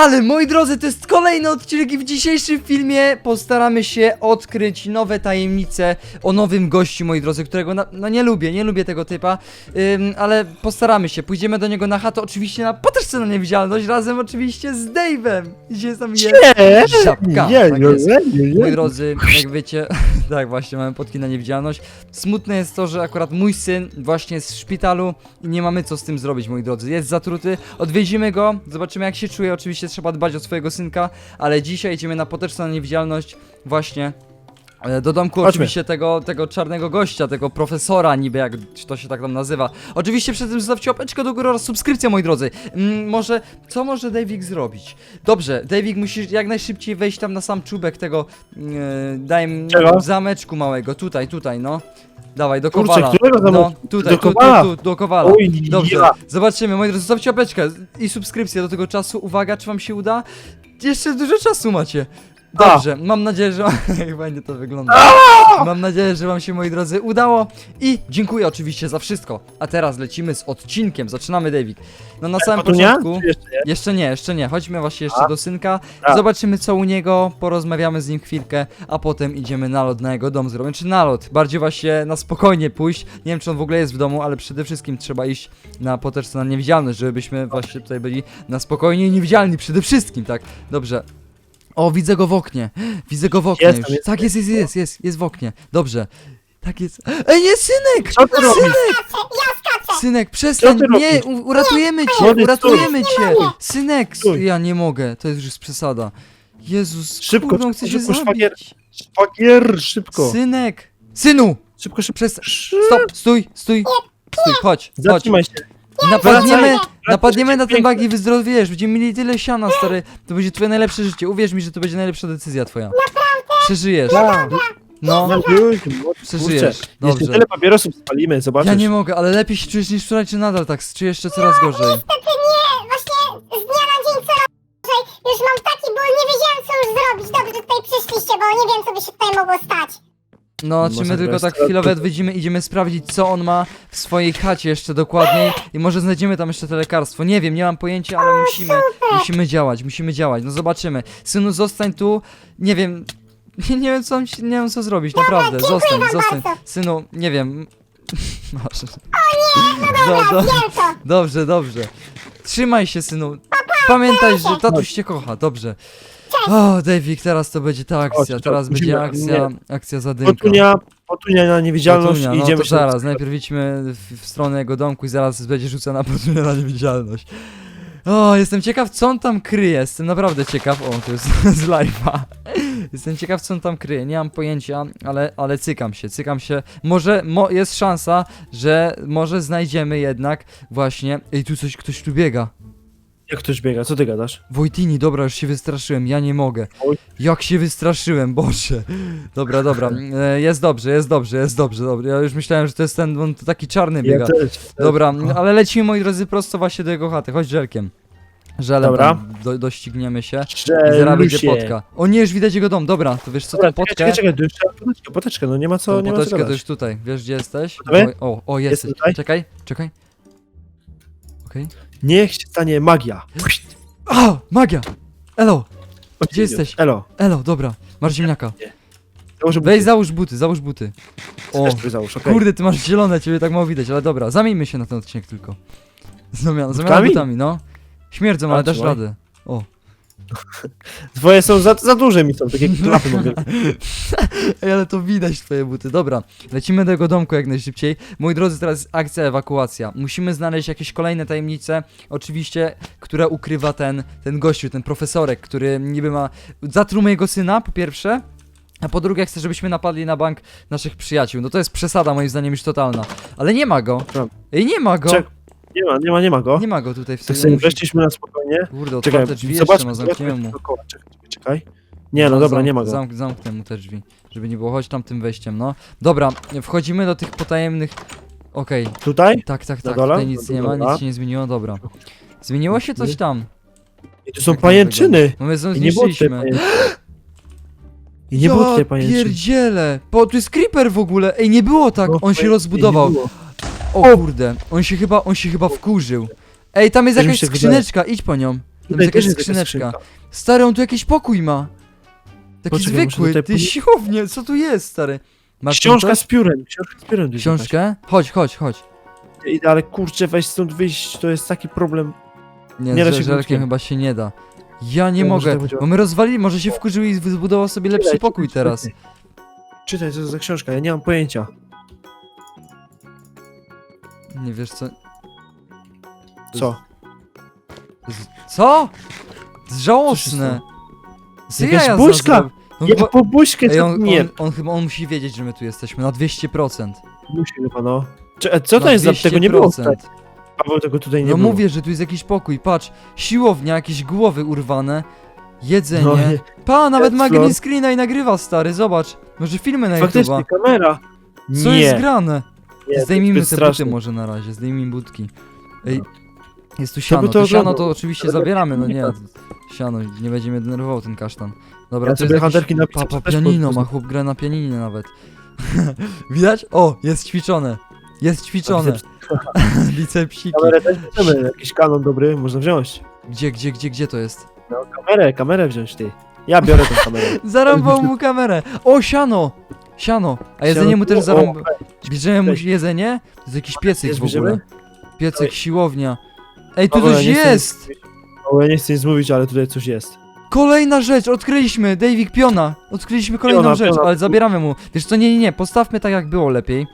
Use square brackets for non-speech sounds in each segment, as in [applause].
Ale moi drodzy, to jest kolejny odcinek i w dzisiejszym filmie postaramy się odkryć nowe tajemnice o nowym gościu, moi drodzy, którego na, no nie lubię, nie lubię tego typa, ym, ale postaramy się. Pójdziemy do niego na chatę, oczywiście na poteczce na niewidzialność, razem oczywiście z Dave'em. Dzisiaj tam jest żabka. nie, tak nie, jest. Moi drodzy, jak wiecie, [laughs] tak właśnie, mamy podki na niewidzialność. Smutne jest to, że akurat mój syn właśnie jest w szpitalu i nie mamy co z tym zrobić, moi drodzy. Jest zatruty, odwiedzimy go, zobaczymy jak się czuje. Oczywiście trzeba dbać o swojego synka, ale dzisiaj idziemy na na niewidzialność właśnie. E, Do domku Chodźmy. oczywiście tego, tego czarnego gościa, tego profesora niby, jak to się tak tam nazywa. Oczywiście przed tym zostawcie łapeczkę do góry oraz subskrypcję, moi drodzy. Mm, może, co może Davik zrobić? Dobrze, Davik musisz jak najszybciej wejść tam na sam czubek tego, yy, daj mi Czego? zameczku małego, tutaj, tutaj, no. Dawaj, do Kurczę, kowala. którego No, zameczku? tutaj, Do tu, tu, kowala? tu, do kowala. Oj, Dobrze, ja. zobaczymy, moi drodzy, zostawcie łapeczkę i subskrypcję do tego czasu. Uwaga, czy wam się uda? Jeszcze dużo czasu macie. Dobrze, mam nadzieję, że [laughs] chyba nie to wygląda. Mam nadzieję, że wam się, moi drodzy, udało i dziękuję oczywiście za wszystko. A teraz lecimy z odcinkiem, zaczynamy, Davik. No na samym początku... Czy jeszcze nie? Jeszcze nie, jeszcze nie. Chodźmy właśnie jeszcze do synka. A. Zobaczymy co u niego, porozmawiamy z nim chwilkę, a potem idziemy na lot na jego dom zrobić. Czy nalot? Bardziej właśnie na spokojnie pójść. Nie wiem czy on w ogóle jest w domu, ale przede wszystkim trzeba iść na poteczce na niewidzialność, żebyśmy właśnie tutaj byli na spokojnie i niewidzialni przede wszystkim, tak? Dobrze. O, widzę go w oknie. Widzę go w oknie Jest już. Tak, jest, jest, jest, jest, jest w oknie. Dobrze. Tak jest. Ej, nie, synek! Co ty robisz? Synek, przestań, ty nie, robisz? u- uratujemy cię, Młody, uratujemy cię. Synek, Stój. ja nie mogę, to jest już przesada. Jezus, Szybko, kurde, on chce się szybko, szwagier. zabić. Szwagier, szybko. Synek, synu, Szybko, szybko. przestań, stop, stój, stój, stój, chodź, chodź. Zatrzymaj się. Napadniemy, Wracaj. napadniemy na ten bug i wyzdrowiesz, będziemy mieli tyle siana, stary, to będzie twoje najlepsze życie, uwierz mi, że to będzie najlepsza decyzja twoja. Przeżyjesz, Tak. no, No, ludzie, młody, przeżyjesz. Jeszcze dobrze. tyle papierosów spalimy, zobaczysz. Ja nie mogę, ale lepiej się czujesz niż wczoraj, czy nadal tak, czy jeszcze coraz gorzej? Niestety nie, właśnie z dnia na dzień coraz gorzej. Już mam taki ból, nie wiedziałem co już zrobić. Dobrze, że tutaj przyszliście, bo nie wiem co by się tutaj mogło stać. No, czy Może my tylko tak teraz chwilowo to- wyjdziemy, idziemy sprawdzić, co on ma w swojej chacie jeszcze dokładniej i może znajdziemy tam jeszcze te lekarstwo. Nie wiem, nie mam pojęcia, ale musimy, musimy działać, musimy działać. No zobaczymy. Synu, zostań tu. Nie wiem, nie, [laughs] nie wiem, co, mam ci- nie wiem, co zrobić, naprawdę. Zostań, zostań. Synu, nie wiem. [laughs] Masz. [laughs] Dobra, Do, do, wiem to. dobrze, dobrze. Trzymaj się, synu. Pamiętaj, że tatuś cię kocha, dobrze. O, Davik, teraz to będzie ta akcja, Chodź, teraz będzie akcja, akcja zadymka. Potunia, potunia na niewidzialność Potunia, i no idziemy to się zaraz, najpierw idźmy w, w stronę jego domku i zaraz będzie rzucana potunię na niewidzialność. O, jestem ciekaw, co on tam kryje, jestem naprawdę ciekaw, o, to jest [laughs] z live'a. Jestem ciekaw, co on tam kryje, nie mam pojęcia, ale, ale cykam się, cykam się. Może, mo, jest szansa, że może znajdziemy jednak właśnie, ej, tu coś, ktoś tu biega. Jak ktoś biega, co ty gadasz? Wojtini, dobra, już się wystraszyłem, ja nie mogę. Oj. Jak się wystraszyłem, Boże. Dobra, dobra, [laughs] e, jest dobrze, jest dobrze, jest dobrze, dobrze. Ja już myślałem, że to jest ten, on to taki czarny biega. też. Dobra, ale lecimy, moi drodzy, prosto właśnie do jego chaty. Chodź żelkiem. Żelem Dobra. tam do, dościgniemy się. I zaraz będzie potka. O nie, już widać jego dom, dobra, to wiesz co, tą Dobra, potkę, czekaj, czekaj, czekaj, jeszcze poteczkę, poteczkę, no nie ma co, tą nie ma co poteczkę to gadać. już tutaj, wiesz gdzie jesteś? Gotowy? O, o, o jesteś. tutaj? Czekaj, czekaj. Okej. Niech się stanie magia. A, magia! Elo, Gdzie jesteś? Elo. elo, dobra, masz ziemniaka. Założę Weź załóż buty, załóż buty. O, Też sobie załóż, okej. kurde, ty masz zielone, ciebie tak mało widać, ale dobra, zamieńmy się na ten odcinek tylko. Zamiana, zamiana Butkami? butami, no. Śmierdzą, ale dasz radę. O. Twoje są za, za duże mi są, takie klapy mogę. [laughs] Ej, ale to widać twoje buty. Dobra, lecimy do jego domku jak najszybciej. Moi drodzy, teraz akcja ewakuacja. Musimy znaleźć jakieś kolejne tajemnice, oczywiście, które ukrywa ten, ten gościu, ten profesorek, który niby ma... Zatruł mojego syna, po pierwsze, a po drugie chcę, żebyśmy napadli na bank naszych przyjaciół. No to jest przesada moim zdaniem już totalna. Ale nie ma go. Ej, nie ma go. Czek- Nie ma, nie ma, nie ma go. Nie ma go tutaj w To sobie weszliśmy na spokojnie. Kurde, Czekaj, otwarte drzwi zobacz, jeszcze ma, zobacz zamkniemy mu. dookoła. Czekaj, czekaj. Nie, no dobra, Zamk- nie ma go. Zamk, zamknę mu te drzwi, żeby nie było. Chodź tam tym wejściem, no. Dobra, wchodzimy do tych potajemnych... Okej, Tutaj? tak, tak, Na tak, dole? tutaj nic nie ma, dobra. nic się nie zmieniło, dobra. Zmieniło się coś tam. I tu są Jak to pajęczyny. No my ją I nie było tutaj zniszczyliśmy. pajęczyn. [gasps] I nie było tutaj Ja pajęczyn. pierdziele! Bo tu jest creeper w ogóle! Ej, nie było tak! No, On się nie rozbudował. było. O kurde, on się chyba, on się chyba wkurzył. Ej, tam jest Też mi jakaś się skrzyneczka, idź po nią. Tam jest też jakaś jest skrzyneczka. Stary, on tu jakiś pokój ma. Taki Poczekaj, muszę zwykły, tutaj ty podnieść. siłownie, co tu jest, stary? Masz tam Książka coś? z piórem, książka z piórem. jest Książkę? Chodź, chodź, chodź. jakaś. Ej, Ale kurczę, weź stąd wyjść, to jest taki problem. Nie, Nie da z żelkiem chyba się nie da. Ja nie No, może mogę, tak będzie. bo my rozwalili, może się wkurzył i zbudował sobie lepszy pokój teraz. czytaj. Czytaj, co to za książka, ja nie mam pojęcia. Nie wiesz co... Co? Co? To jest żałosne. Co Jakaś ja buźka! No Ja chyba- po buźkę, Ej, co on, nie. on, on chyba on musi wiedzieć, że my tu jesteśmy na 200%. Musi chyba, no. Czy, e, co na to jest za... Tego nie było 200%. tutaj. Paweł, tego tutaj nie No było. mówię, że tu jest jakiś pokój, patrz, siłownia, jakieś głowy urwane, jedzenie. No, nie. Pa, nawet ma green screena i nagrywa, stary, zobacz. Może filmy na Faktycznie, YouTube'a. kamera. Co jest grane? Nie, Zdejmijmy te jest buty straszne. może na razie, zdejmijmy budki. Ej, No. jest tu by siano, to to siano oglądał. to oczywiście zabieramy, no nie. Siano, nie będzie mnie denerwował ten kasztan. Dobra, Ja to sobie jest jakiś... Papa że też pianino, ma chłop grę na pianinie nawet. [laughs] Widać? O, jest ćwiczone. Jest ćwiczone. [laughs] Bicepsiki. Kamerę też bierzemy, jakiś kanon dobry, można wziąć. Gdzie, gdzie, gdzie, gdzie to jest? No, kamerę, kamerę wziąć, ty. Ja biorę tą kamerę. [laughs] Zarąbał mu kamerę. O, siano! Siano. A jedzenie mu też O, zarąbał. Bierzemy mu jedzenie? To jest jakiś piecyk Jest, w ogóle. bierzemy? Piecyk, siłownia. Ej, tu Dobra, coś nie chcę jest! mówić. O, ja nie chcę nic mówić, ale tutaj coś jest. Kolejna rzecz, odkryliśmy, Davik Piona. Odkryliśmy kolejną Piona, rzecz, piona. ale zabieramy mu. Wiesz co, nie, nie, nie, postawmy tak jak było lepiej.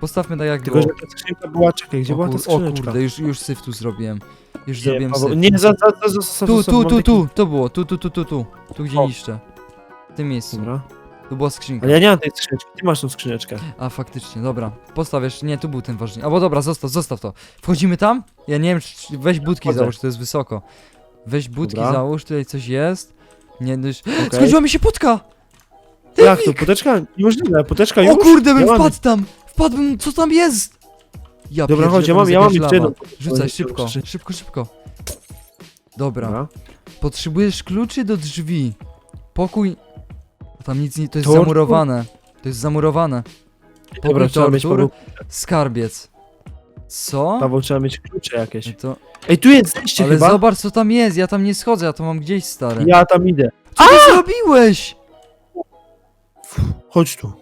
Postawmy tak jak Tylko, było. że ta skrzynka była, czekaj, gdzie O, była ta kur, o skrzyneczka? kurde, już, już syf tu zrobiłem. Już Nie, zrobiłem Paweł, syf. nie, za, za, za, za, za, Tu, za, tu, mam tu, taki- tu, to było, tu, tu, tu, tu, tu. Tu gdzie O. niszczę. W tym miejscu. Dobra. Tu była skrzynka. Ale ja nie mam tej skrzyneczki, ty masz tą skrzyneczkę. A faktycznie, dobra. Postaw jeszcze, nie, tu był ten ważny. Albo dobra, zostaw, zostaw to. Wchodzimy tam? Ja nie wiem, czy, czy- weź budki Wchodzę. załóż, to jest wysoko. Weź budki Dobra. załóż, tutaj coś jest. Nie, no już... Okay. Skończyła mi się putka! Jak to, poteczka? Niemożliwe, poteczka już? O kurde, bym Ja mam- wpadł tam! Wpadłbym, co tam jest? Ja Dobra, pierdzielę, chodź, ja tam mam, jest ja mam jakaś jeszcze lawa. jedną. Rzucaj, szybko, szybko, szybko. Dobra, Dobra. potrzebujesz kluczy do drzwi. Pokój... Tam nic nie, to jest Tortur? zamurowane. To jest zamurowane. Dobra, Pokój trzeba mieć tortur, Paweł, skarbiec. Co? Paweł, trzeba mieć klucze jakieś. No to... Ej, tu jest zejście Ale chyba. zobacz co tam jest, ja tam nie schodzę, ja to mam gdzieś stary. Ja tam idę. Co ty zrobiłeś? Chodź tu.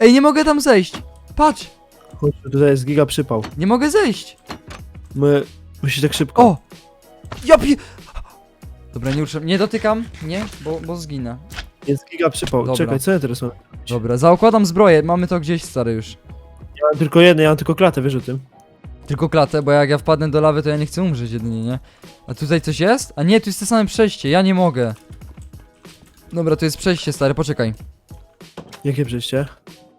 Ej, nie mogę tam zejść. Patrz, Chodź tu, tutaj jest giga przypał. nie mogę zejść. My... Musi tak szybko. O! Ja pi... Dobra, nie ruszam, nie dotykam, nie, bo, bo zginę. Jest giga przypał. Dobra. Czekaj, co ja teraz mam? Dobra, zaokładam zbroję, mamy to gdzieś stary już. Ja mam tylko jedno, ja mam tylko klatę, wiesz o tym? Tylko klatę, bo jak ja wpadnę do lawy, to ja nie chcę umrzeć jedynie, nie? A tutaj coś jest? A nie, tu jest to same przejście, ja nie mogę. Dobra, to jest przejście stary, poczekaj. Jakie przejście?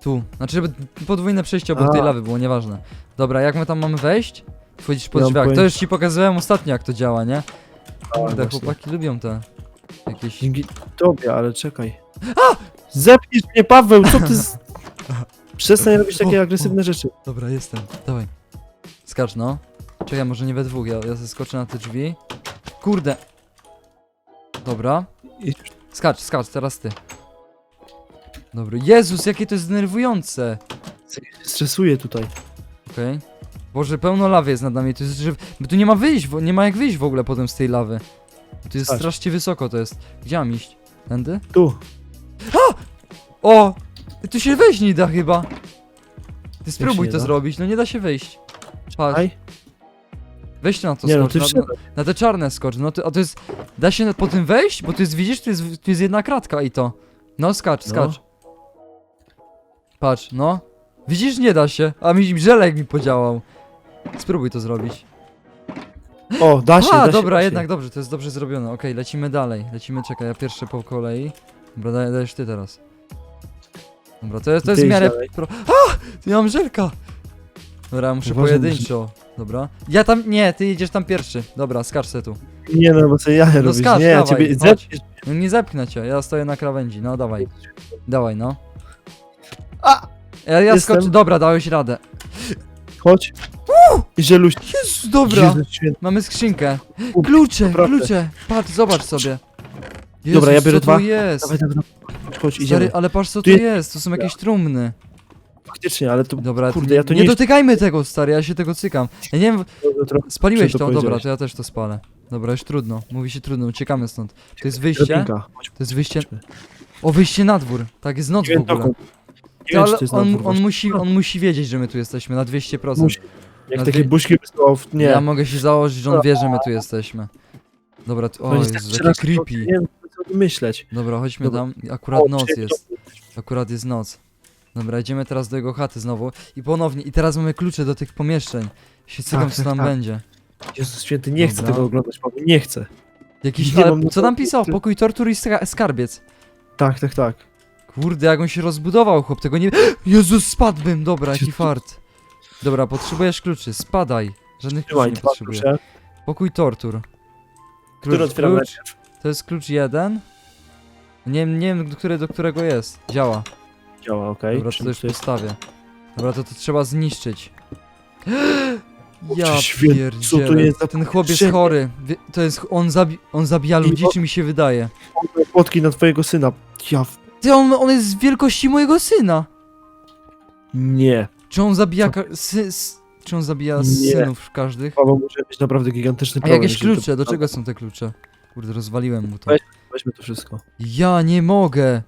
Tu, znaczy żeby podwójne przejście obok tej A. lawy było, nieważne. Dobra, jak my tam mamy wejść? Wchodzisz po Nie mam drzwiach. To pojęcia. już ci pokazywałem ostatnio jak to działa, nie? Kurde, właśnie. chłopaki lubią te jakieś... Dzięki tobie, ale czekaj. A! Zepniesz mnie, Paweł, co ty z... [laughs] Przestań robić takie O, agresywne rzeczy. Dobra, jestem, dawaj. Skacz no. Czekaj, może nie we dwóch, ja, ja zeskoczę na te drzwi. Kurde. Dobra. I- Skacz, skacz, teraz ty. Dobra, Jezus, jakie to jest denerwujące. Stresuję tutaj. Okej. Boże, pełno lawy jest nad nami, to jest, że... Bo tu nie ma wyjść, nie ma jak wyjść w ogóle potem z tej lawy. Tu jest Skacz. strasznie wysoko to jest. Gdzie mam iść? Tędy? Tu. O! Tu się wejść nie da chyba. Ty spróbuj nie to da? zrobić, no nie da się wejść. Patrz, Aj. weź na to Nie no, skocz, ty na, na, wszedłeś. na te czarne skocz, no to, a to jest, da się na- po tym wejść? Bo tu jest, widzisz, tu jest, tu jest jedna kratka i to. No skacz, No. skacz. Patrz, no. Widzisz, nie da się, a mi żelek mi podziałał. Spróbuj to zrobić. O, da się, A, da się, dobra, da się. jednak dobrze, to jest dobrze zrobione. Okej, lecimy dalej. Lecimy, czekaj, ja pierwszy po kolei. Dobra, daj, dajesz ty teraz. Dobra, to jest, to jest Ty w idź miarę... dalej. Pro... A! Ja mam żelka! Dobra, ja muszę Uważaj, pojedynczo. Dobra. Ja tam, nie, ty idziesz tam pierwszy. Dobra, skacz se tu. Nie no, bo co ja robisz? skacz, nie, ja dawaj, ciebie chodź. zepniesz. No nie zepchnę cię, ja stoję na krawędzi, no dawaj. Dawaj, no. A! Ja, ja Jestem. skoczę, dobra, dałeś radę. Chodź. I żeluś. Jezus, dobra. Jezus święty. Mamy skrzynkę. Klucze, naprawdę. klucze. Patrz, zobacz sobie. Jezus, Dobra, ja biorę co dwa. tu jest? Dawaj, dawaj, dawaj. Chodź, Stary, idziemy. ale patrz co Tu tu jest- jest, to są jakieś trumny. Faktycznie, ale to... Dobra, Kurde, ja to nie, nie... dotykajmy tego, stary, ja się tego cykam. Ja nie wiem, Trochę spaliłeś to, to dobra, powiedziałeś? to ja też to spalę. Dobra, już trudno. Mówi się trudno, uciekamy stąd. To jest wyjście. Drabinka. Chodź, To jest wyjście. O, wyjście na dwór. Tak, jest noc w ogóle. Ty, ale jest on, on, musi, on musi wiedzieć, że my tu jesteśmy na 200%. Musi. Jak Na takie dwie- buźki wysyłał w... Nie. Ja mogę się założyć, że on wie, że my tu jesteśmy. Dobra, tu, To o jest tak creepy. Nie wiem, co myśleć. Dobra, chodźmy Dobra. tam. Akurat O, noc jest. Akurat jest noc. Dobra, idziemy teraz do jego chaty znowu. I ponownie. I teraz mamy klucze do tych pomieszczeń. Się cykam, Tak, co tak, tam tak. będzie. Jezus święty, nie chcę Dobra. tego oglądać, Paweł, nie chcę. Jakiś, Nie ale mam co tam pisał? Pokój tortur i ska- skarbiec. Tak, tak, tak. Kurde, jak on się rozbudował, chłop, tego nie... [gasps] Jezus, spadłbym! Dobra, jaki fart. Dobra, potrzebujesz kluczy, spadaj. Żadnych kluczy Trzymaj, nie dwa potrzebuję. Pokój tortur. Który otwieramy klucz, to jest klucz jeden. Nie, wiem- nie wiem, który do którego jest. Działa. Działa, okej. Dobra, to, Czym już to jest? postawię. Dobra, to to trzeba zniszczyć. [gasps] Ja święty, co to pierdzielę. jest za Ten chłop jest chory. Wie- To jest... On, zabi on zabija ludzi, czy mi się wydaje? Fotki na twojego syna. Ja... w- Ty, on, on jest z wielkości mojego syna. Nie. Czy on zabija... ka- Sy, s, czy on zabija Nie. synów każdych? Paweł może mieć naprawdę gigantyczny A problem. jakieś jeżeli to- klucze, do czego są te klucze? Kurde, rozwaliłem mu to. Weź. Weźmy to wszystko. Ja nie mogę!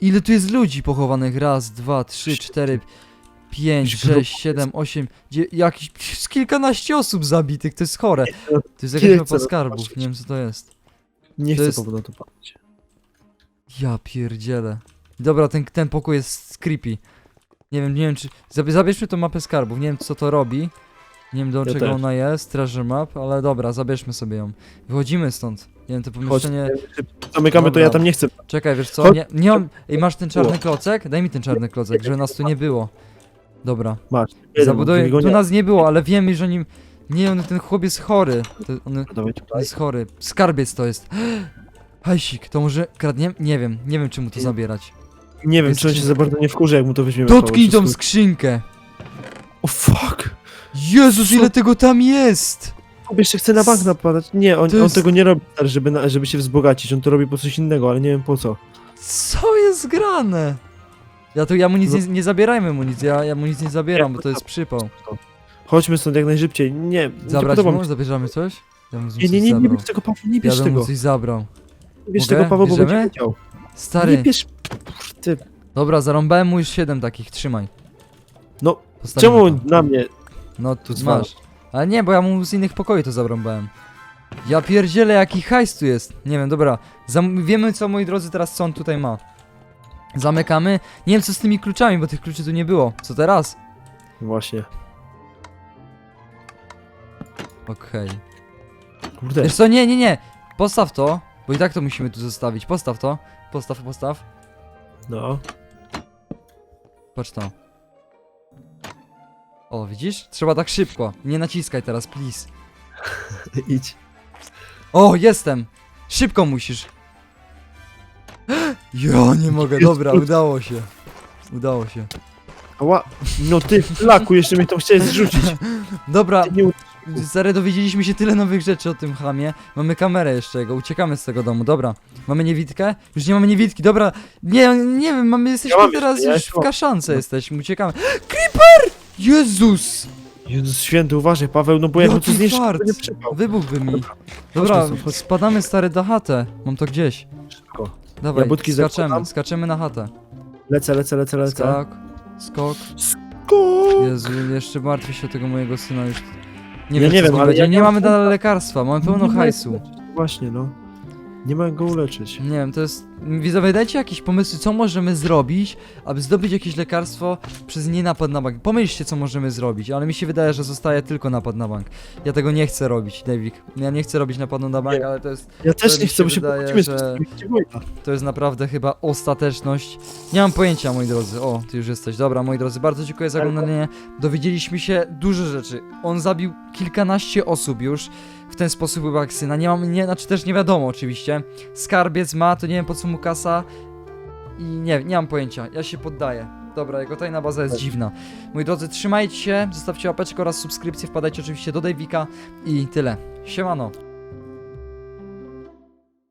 Ile tu jest ludzi pochowanych? Raz, dwa, trzy, cztery, pięć, Jakiś sześć, siedem, osiem, jakiś z kilkanaście osób zabitych, to jest chore. To jest Nie jakaś chcę mapa na to skarbów, patrzeć. nie wiem co to jest. Nie To chcę jest- Paweł na to patrzeć. Ja pierdzielę. Dobra, ten, ten pokój jest creepy. Nie wiem, nie wiem czy... Zabie- Zabierzmy tą mapę skarbów, nie wiem co to robi. Nie wiem do Ja czego też. ona jest, treasure map, ale dobra, zabierzmy sobie ją. Wychodzimy stąd. Nie wiem, to Chodź, pomieszczenie... zamykamy to, Dobra. ja tam nie chcę. Czekaj, wiesz co? Chodź. Nie, nie mam... Ej, masz ten czarny klocek? Daj mi ten czarny klocek, żeby nas tu nie było. Dobra. Masz. Zabuduję... Tu nas nie było, ale wiemy, że nim... Nie, on, ten chłop jest chory. To, on, on jest chory. Skarbiec to jest. Hajsik, to może kradnie? Nie wiem, nie wiem czemu to zabierać. Nie wiem, Jest czy on się skrzynka. za bardzo nie wkurzy, jak mu to weźmiemy. Dotknij tą wszystko- skrzynkę! O fuck! Jezus, ile tego tam jest! On jeszcze chce na bank napadać. Nie, on, To on jest- tego nie robi, stary, żeby, na, żeby się wzbogacić. On to robi po coś innego, ale nie wiem po co. Co jest grane? Ja tu, ja mu nic nie, nie zabierajmy mu nic, ja, ja mu nic nie zabieram, bo to jest przypał. Chodźmy stąd jak najszybciej. Nie, nie Zabrać podoba mi mu? się. Zabierzamy coś? Ja bym Nie, nie, coś nie, nie zabrał. bierz tego, Paweł, nie Ja bierz bym mu tego. coś zabrał. Mogę? tego, Paweł, bo Bierzemy? będzie wiedział. Stary, Nie bierz... Ty. dobra, zarąbałem mu już 7 takich, trzymaj. No, Postawimy czemu to. na mnie? No tu zwala? masz. Ale nie, bo ja mu z innych pokoi to zarąbałem. Ja pierdzielę, jaki hajs tu jest. Nie wiem, dobra. Zam wiemy co, moi drodzy, teraz co on tutaj ma. Zamykamy. Nie wiem co z tymi kluczami, bo tych kluczy tu nie było. Co teraz? Właśnie. Okej. Kurde. Wiesz co, nie, nie, nie. Postaw to, bo i tak to musimy tu zostawić. Postaw to. Postaw, postaw. No. Patrz to. O, widzisz? Trzeba tak szybko. Nie naciskaj teraz, please. [laughs] Idź. O, jestem! Szybko musisz. [gasps] Ja nie mogę, dobra, udało się. Udało się. Ała. No ty, flaku, jeszcze mnie to chciałeś zrzucić. [laughs] Dobra, Ty nie... stary, dowiedzieliśmy się tyle nowych rzeczy o tym chamie. Mamy kamerę jeszcze jego, uciekamy z tego domu, dobra. Mamy niewidkę? Już nie mamy niewidki, dobra. Nie, nie wiem, mamy, jesteśmy mam teraz jeszcze, ja już w mam. kaszance jesteśmy, uciekamy. Creeper! Jezus! Jezus święty, uważaj, Paweł, no bo jak Jaki to zniszczy, to fart. nie przypał. Wybuchłby mi. Dobra, chodźmy stąd. spadamy stary do chatę. Mam to gdzieś. Szybko. Dawaj, Jabłotki skaczemy, zakładam. skaczemy na chatę. Lecę, lecę, lecę, lecę. Skok, skok. Go! Jezu, jeszcze martwię się o tego mojego syna już. Nie Ja wiem, nie co z wiem, nim ale będzie. ja nie nie mamy mam nadal lekarstwa, mamy pełno ma hajsu. Właśnie, no. Nie jak go uleczyć. Nie wiem, to jest... Widzowie, dajcie jakieś pomysły, co możemy zrobić, aby zdobyć jakieś lekarstwo przez nie napad na bank. Pomyślcie, co możemy zrobić, ale mi się wydaje, że zostaje tylko napad na bank. Ja tego nie chcę robić, Davik. Ja nie chcę robić napadu na bank, Nie. ale to jest, Ja też mi nie się chcę, bo się wydaje, że- to jest naprawdę chyba ostateczność. Nie mam pojęcia, moi drodzy. O, ty już jesteś. Dobra, moi drodzy, bardzo dziękuję za oglądanie. Dowiedzieliśmy się dużo rzeczy. On zabił kilkanaście osób już w ten sposób chyba syna. Nie mam, nie, znaczy też nie wiadomo oczywiście. Skarbiec ma, to nie wiem po co mu kasa. I nie, nie mam pojęcia. Ja się poddaję. Dobra, jego tajna baza jest dziwna. Moi drodzy, trzymajcie się, zostawcie łapeczkę oraz subskrypcję, wpadajcie oczywiście do Davika i tyle. Siemano.